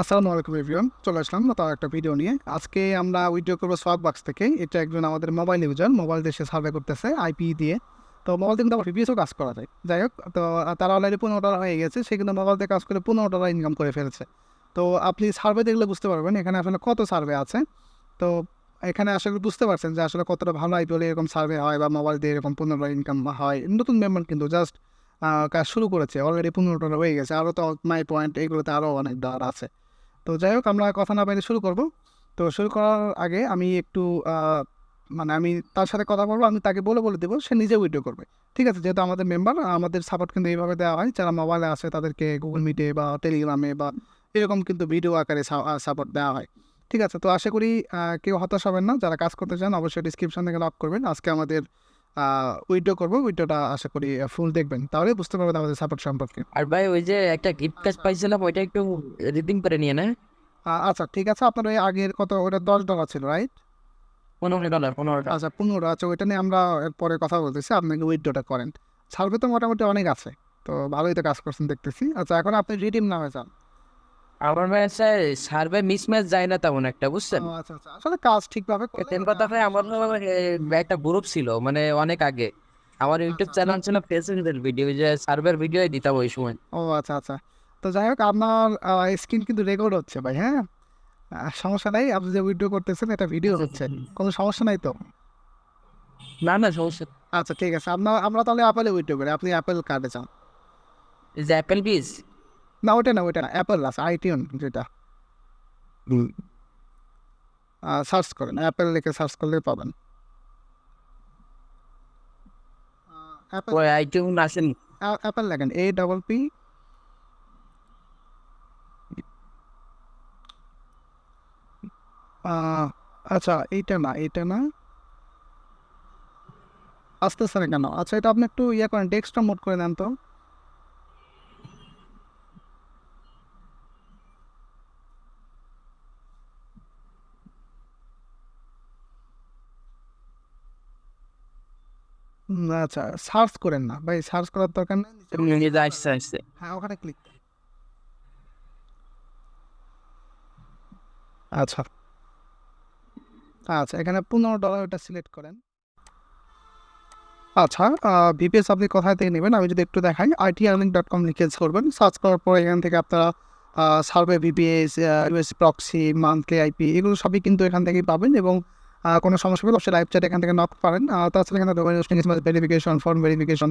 আসসালামু আলাইকুম এভরিওয়ান চলে আসলাম তার একটা ভিডিও নিয়ে। আজকে আমরা উইডিও করব সোয়াক বাক্স থেকে। এটা একজন আমাদের মোবাইল ইউজার মোবাইল দেশে সার্ভে করতেছে আইপি দিয়ে। তো মোবাইল কিন্তু আবার রিভিউসও কাজ করা যায়। যাই হোক, তো তারা অলরেডি পনেরো ডলার হয়ে গেছে, সে কিন্তু মোবাইল দিয়ে কাজ করে পনেরো ডলার ইনকাম করে ফেলেছে। তো আপনি সার্ভে দেখলে বুঝতে পারবেন, এখানে আসলে কত সার্ভে আছে। তো এখানে আসলে বুঝতে পারছেন যে আসলে কতটা ভালো আইপিএল এরকম সার্ভে হয় বা মোবাইল দিয়ে এরকম পনেরো ডলার ইনকাম হয়। নতুন মেম্বার কিন্তু জাস্ট কাজ শুরু করেছে অলরেডি পনেরো ডলার হয়ে গেছে। আরও তো মাই পয়েন্ট এগুলোতে আরও অনেক ডলার আছে। তো যাই হোক, আমরা কথা না বাইরে শুরু করব। তো শুরু করার আগে আমি একটু মানে আমি তার সাথে কথা বলব, আমি তাকে বলে বলে দেবো, সে নিজে উইডিও করবে। ঠিক আছে? যেহেতু আমাদের মেম্বার আমাদের সাপোর্ট কিন্তু এইভাবে দেওয়া হয়। যারা মোবাইলে আছে, তাদেরকে গুগল মিটে বা টেলিগ্রামে বা এরকম কিন্তু ভিডিও আকারে সাপোর্ট দেওয়া হয়। ঠিক আছে? তো আশা করি কেউ হতাশ হবেন না। যারা কাজ করতে চান, অবশ্যই ডিসক্রিপশন থেকে লক করবেন। আজকে আমাদের উইডিও করব উইডিওটা আশা করি ফুল দেখবেন। তাহলে বুঝতে পারবেন আমাদের সাপোর্ট সম্পর্কে। আর ভাই ওই যে একটা গিফট কাজ পাইছিলাম ওইটা একটু রিডিং করে নিয়ে না? আচ্ছা ঠিক আছে আপনার ওই আগের কত ওটা দশ ডলার ছিল রাইট পনেরো ডলার পনেরো আচ্ছা পনেরো আচ্ছা ওইটা নিয়ে আমরা পরে কথা বলতেছি আপনাকে উইথড্রটা করেন। সার্ভে তো মোটামুটি অনেক আছে তো ভালোই তো কাজ করছেন দেখতেছি। আচ্ছা এখন আপনি রিডিম নামে যান। আমার ভাই আছে সার্ভে মিসম্যাচ যায় না তেমন একটা বুঝছেন? আচ্ছা আচ্ছা। আসলে কাজ ঠিকভাবে তেমন কথা ভাই আমার একটা গ্রুপ ছিল মানে অনেক আগে। আমার ইউটিউব চ্যানেল ছিল ফেসবুকের ভিডিও যে সার্ভের ভিডিও দিতাম ওই সময়। ও আচ্ছা আচ্ছা। তো যাই হোক আপনার স্ক্রিন কিন্তু রেকর্ড হচ্ছে ভাই হ্যাঁ? সমস্যা নাই আপনি যে ভিডিও করতেছেন এটা ভিডিও হচ্ছে। কোনো সমস্যা নাই তো? না না সমস্যা আচ্ছা ঠিক আছে। আপনার আমরা তাহলে অ্যাপেলে ভিডিও করি। আপনি অ্যাপেল কার্ডে এই যে অ্যাপেল পিস না ওটা না ওটা না অ্যাপেল আছে আইটিউন যেটা। সার্চ করেন অ্যাপেল লিখে সার্চ করলে পাবেন। অ্যাপেল ওই আইটিউন আসেন। অ্যাপেল লেখেন এ ডবল পি আচ্ছা এইটা না এইটা না। আস্তে আস্তে কেন? আচ্ছা এটা আপনি একটু ইয়ে করেন ডেস্কটপ মোড করে দেন তো। আচ্ছা সার্চ করেন না। ভাই সার্চ করার দরকার নেই আসছে আসছে। হ্যাঁ ওখানে ক্লিক আচ্ছা। আচ্ছা এখানে পনেরো ডলার ওটা সিলেক্ট করেন। আচ্ছা ভিপিএস আপনি কোথায় থেকে নেবেন? আমি যদি একটু দেখাই আইটি আর্নিং ডট কম লিখে করবেন। সার্চ করার পর এখান থেকে আপনারা survey VPS US proxy monthly IP এগুলো সবই কিন্তু এখান থেকেই পাবেন এবং কোনো সমস্যা হলে অবশ্যই লাইভ চ্যাট এখান থেকে নক পারেন তাছাড়া এখানে ভেরিফিকেশন ফর্ম ভেরিফিকেশন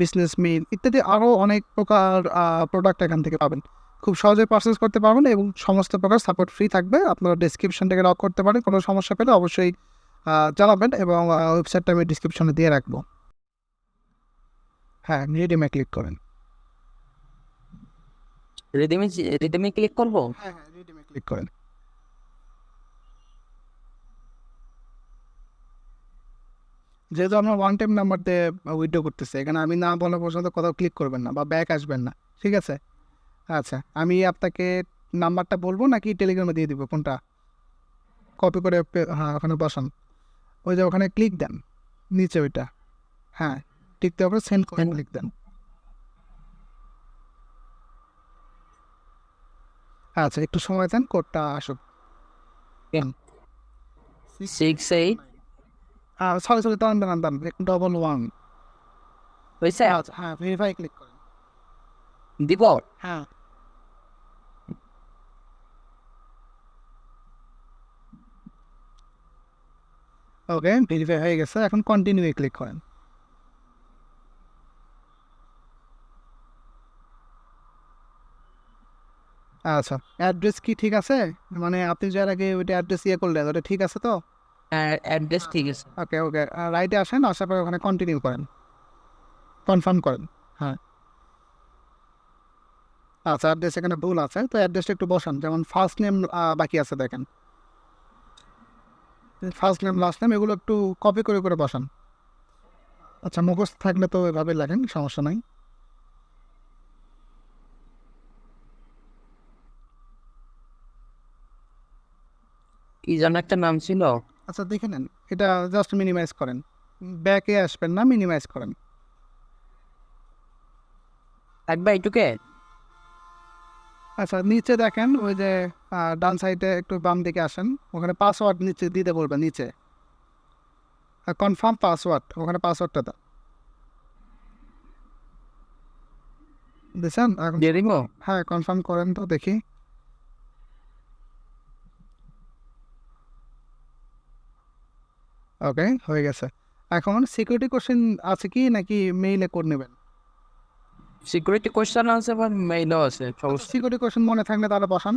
বিজনেস মিল ইত্যাদি আরও অনেক প্রকার প্রোডাক্ট এখান থেকে পাবেন। খুব সহজে পারচেস করতে পারবেন এবং সমস্ত প্রকার সাপোর্ট ফ্রি থাকবে। আপনারা ডিসক্রিপশন থেকে লক করতে পারেন কোনো সমস্যা পেলে অবশ্যই জানাবেন এবং ওয়েবসাইটটা আমি ডিসক্রিপশনে দিয়ে রাখব। হ্যাঁ রিডিমে ক্লিক করেন। রিডিমে রিডিমে ক্লিক করব? হ্যাঁ হ্যাঁ রিডিমে ক্লিক করেন। যেহেতু আমরা ওয়ান টাইম নাম্বার দিয়ে উইড্রো করতেছি এখানে আমি না বলা পর্যন্ত কোথাও ক্লিক করবেন না বা ব্যাক আসবেন না ঠিক আছে? আচ্ছা আমি আপনাকে নাম্বারটা বলব নাকি টেলিগ্রামে দিয়ে দিব? কোনটা? কপি করে হ্যাঁ ওখানে বসান। ওই যে ওখানে ক্লিক দেন নিচে ওইটা। হ্যাঁ টিকতে হবে সেন্ড করে ক্লিক দেন। আচ্ছা একটু সময় দেন কোডটা আসুক। সিক্স এইট সরি সরি দাঁড়ান দাঁড়ান দাঁড়ান ডবল ওয়ান হয়েছে হ্যাঁ ভেরিফাই ক্লিক করেন দিব হ্যাঁ ওকে ভেরিফাই হয়ে গেছে এখন কন্টিনিউ ক্লিক করেন আচ্ছা অ্যাড্রেস কি ঠিক আছে? মানে আপনি যার আগে ওইটা অ্যাড্রেস ইয়ে করলেন ওটা ঠিক আছে তো? অ্যাড্রেস ঠিক আছে ওকে ওকে রাইটে আসেন আসার পরে ওখানে কন্টিনিউ করেন। কনফার্ম করেন। হ্যাঁ। আচ্ছা অ্যাড্রেস এখানে ভুল আছে তো অ্যাড্রেসটা একটু বসান। যেমন ফার্স্ট নেম বাকি আছে দেখেন। ফার্স্ট নেম লাস্ট নেম এগুলো একটু কপি করে করে বসান। আচ্ছা মুখস্থ থাকলে তো এভাবে লাগেন সমস্যা নাই। কি যেন একটা নাম ছিল? আচ্ছা দেখে নেন। এটা জাস্ট মিনিমাইজ করেন। ব্যাকে আসবেন না মিনিমাইজ করেন। থাকবে এইটুকে? আচ্ছা নিচে দেখেন ওই যে ডান সাইডে একটু বাম দিকে আসেন। ওখানে পাসওয়ার্ড নিচে দিতে বলবেন নিচে। কনফার্ম পাসওয়ার্ড ওখানে পাসওয়ার্ডটা দাও। দিয়েছেন হ্যাঁ কনফার্ম করেন তো দেখি। ওকে হয়ে গেছে। এখন সিকিউরিটি কোশ্চেন আছে কি নাকি মেইলে করে নেবেন? সিকিউরিটি কোশ্চেন আছে বা মেইলও আছে সমস্যা সিকিউরিটি কোশ্চেন মনে থাকলে তাহলে বসান।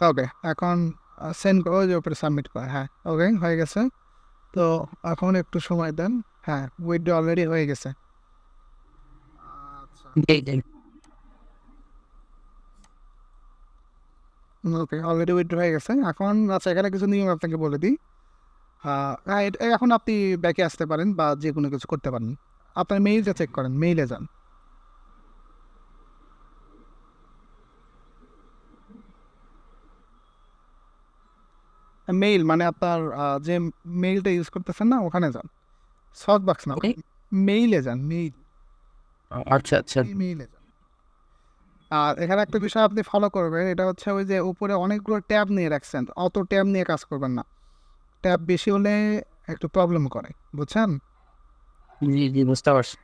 ওকে এখন সেন্ড করে যে উপরে সাবমিট করা হ্যাঁ ওকে হয়ে গেছে। তো এখন একটু সময় দেন হ্যাঁ উইথড্র অলরেডি হয়ে গেছে। আচ্ছা এই যে, ওকে অলরেডি উইথড্র হয়ে গেছে। এখন আচ্ছা এখানে কিছু নিয়ম আপনাকে বলে দিই। হ্যাঁ এখন আপনি ব্যাকে আসতে পারেন বা যে কোনো কিছু করতে পারেন। আপনার মেইলটা চেক করেন মেইলে যান। মেইল মানে আপনার যে মেইলটা ইউজ করতেছেন না ওখানে যান। সফট বক্স না. মেইলে যান মেইল আচ্ছা আচ্ছা। মেইলে যান। আর এখানে একটা বিষয় আপনি ফলো করবেন এটা হচ্ছে ওই যে উপরে অনেকগুলো ট্যাব নিয়ে রাখছেন অত ট্যাব নিয়ে কাজ করবেন না। ট্যাব বেশি হলে একটু প্রবলেম করে বুঝছেন? জি জি বুঝতে পারছি।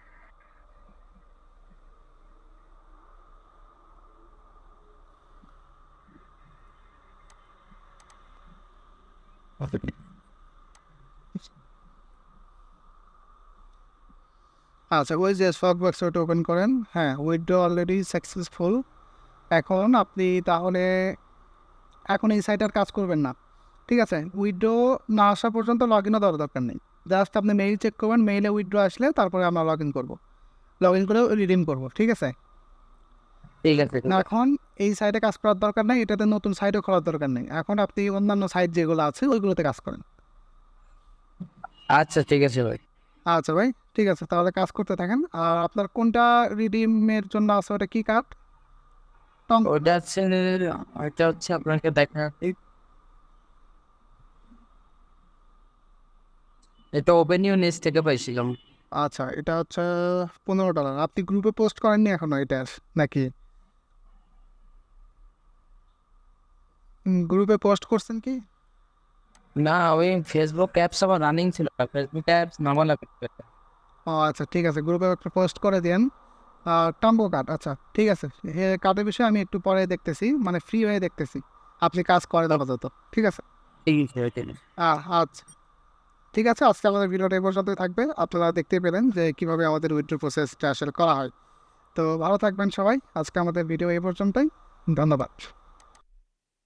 আচ্ছা ওই যে স্টক বক্স ওটা ওপেন করেন হ্যাঁ উইথড্র অলরেডি সাকসেসফুল এখন আপনি তাহলে এখন এই সাইট আর কাজ করবেন না ঠিক আছে? উইথড্র না আসা পর্যন্ত লগ ইনও দেওয়ার দরকার নেই। জাস্ট আপনি মেইল চেক করবেন মেইলে উইথড্র আসলে তারপরে আমরা লগ ইন করব। লগ ইন করে রিডিম করব ঠিক আছে? ঠিক আছে না এখন এই সাইটে কাজ করার দরকার নেই এটাতে নতুন সাইটও খোলার দরকার নেই। এখন আপনি অন্যান্য সাইট যেগুলো আছে ওইগুলোতে কাজ করেন। আচ্ছা ঠিক আছে ভাই। আচ্ছা ভাই ঠিক আছে। তাহলে কাজ করতে থাকেন। আর আপনার কোনটা রিডিমের জন্য আছে ওটা কি কার্ড? টং ওটা হচ্ছে ওইটা হচ্ছে আপনাকে দেখা এটা ওপেন ইউনিস থেকে পাইছিলাম। আচ্ছা এটা হচ্ছে পনেরো ডলার। আপনি গ্রুপে পোস্ট করেননি এখনও এটা নাকি? গ্রুপে পোস্ট করছেন কি? না ওই ফেসবুক অ্যাপস আমার রানিং ছিল ফেসবুক অ্যাপস নামা ও আচ্ছা ঠিক আছে গ্রুপে একটা পোস্ট করে দেন। টম্বো কার্ড আচ্ছা ঠিক আছে। কার্ডের বিষয়ে আমি একটু পরে দেখতেছি মানে ফ্রি হয়ে দেখতেছি। আপনি কাজ করেন আপাতত ঠিক আছে? ঠিক আছে আচ্ছা। ঠিক আছে আজকে আমাদের ভিডিওটা এই পর্যন্তই থাকবে। আপনারা দেখতে পেলেন যে কীভাবে আমাদের উইথড্র প্রসেসটা আসলে করা হয়। তো ভালো থাকবেন সবাই আজকে আমাদের ভিডিও এই পর্যন্তই। ধন্যবাদ।